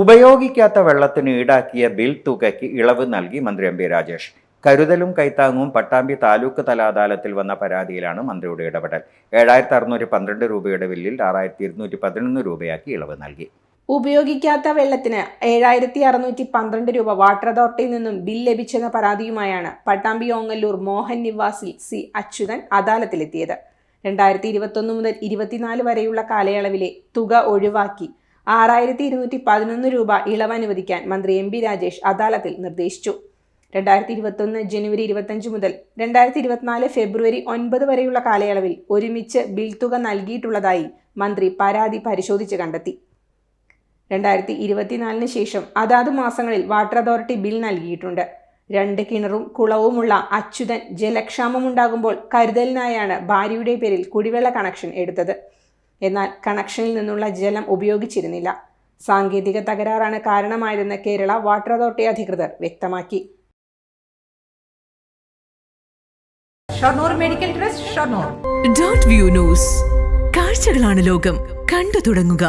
ഉപയോഗിക്കാത്ത വെള്ളത്തിന് ഈടാക്കിയ ബിൽ തുകയ്ക്ക് ഇളവ് നൽകി മന്ത്രി എം രാജേഷ്. കരുതലും കൈത്താങ്ങും പട്ടാമ്പി താലൂക്ക് തല അദാലത്തിൽ വന്ന പരാതിയിലാണ് മന്ത്രിയുടെ ഇടപെടൽ. ഏഴായിരത്തി അറുന്നൂറ്റി പന്ത്രണ്ട് രൂപയുടെ ബില്ലിൽ ആറായിരത്തി ഇരുന്നൂറ്റി പതിനൊന്ന് രൂപയാക്കി ഇളവ് നൽകി. ഉപയോഗിക്കാത്ത വെള്ളത്തിന് ഏഴായിരത്തി അറുന്നൂറ്റി പന്ത്രണ്ട് രൂപ വാട്ടർ അതോറിറ്റിയിൽ നിന്നും ബിൽ ലഭിച്ചെന്ന പരാതിയുമായാണ് പട്ടാമ്പി ഓങ്ങല്ലൂർ മോഹൻ നിവാസിൽ സി അച്യുതൻ അദാലത്തിലെത്തിയത്. രണ്ടായിരത്തി ഇരുപത്തൊന്ന് മുതൽ ഇരുപത്തിനാല് വരെയുള്ള കാലയളവിലെ തുക ഒഴിവാക്കി ആറായിരത്തി ഇരുന്നൂറ്റി പതിനൊന്ന് രൂപ ഇളവ് അനുവദിക്കാൻ മന്ത്രി എം പി രാജേഷ് അദാലത്തിൽ നിർദ്ദേശിച്ചു. രണ്ടായിരത്തി ഇരുപത്തൊന്ന് ജനുവരി ഇരുപത്തഞ്ച് മുതൽ രണ്ടായിരത്തി ഇരുപത്തിനാല് ഫെബ്രുവരി ഒൻപത് വരെയുള്ള കാലയളവിൽ ഒരുമിച്ച് ബിൽ തുക നൽകിയിട്ടുള്ളതായി മന്ത്രി പരാതി പരിശോധിച്ച് കണ്ടെത്തി. രണ്ടായിരത്തി ഇരുപത്തിനാലിന് ശേഷം അതാത് മാസങ്ങളിൽ വാട്ടർ അതോറിറ്റി ബിൽ നൽകിയിട്ടുണ്ട്. രണ്ട് കിണറും കുളവുമുള്ള അച്യുതൻ ജലക്ഷാമമുണ്ടാകുമ്പോൾ കരുതലിനായാണ് ഭാര്യയുടെ പേരിൽ കുടിവെള്ള കണക്ഷൻ എടുത്തത്. എന്നാൽ കണക്ഷനിൽ നിന്നുള്ള ജലം ഉപയോഗിച്ചിരുന്നില്ല. സാങ്കേതിക തകരാറാണ് കാരണമായതെന്ന് കേരള വാട്ടർ അതോറിറ്റി അധികൃതർ വ്യക്തമാക്കി. Shoranur medical trust Shoranur. Dot view news. കാഴ്ചകളാണ് ലോകം. കണ്ടു തുടങ്ങുക.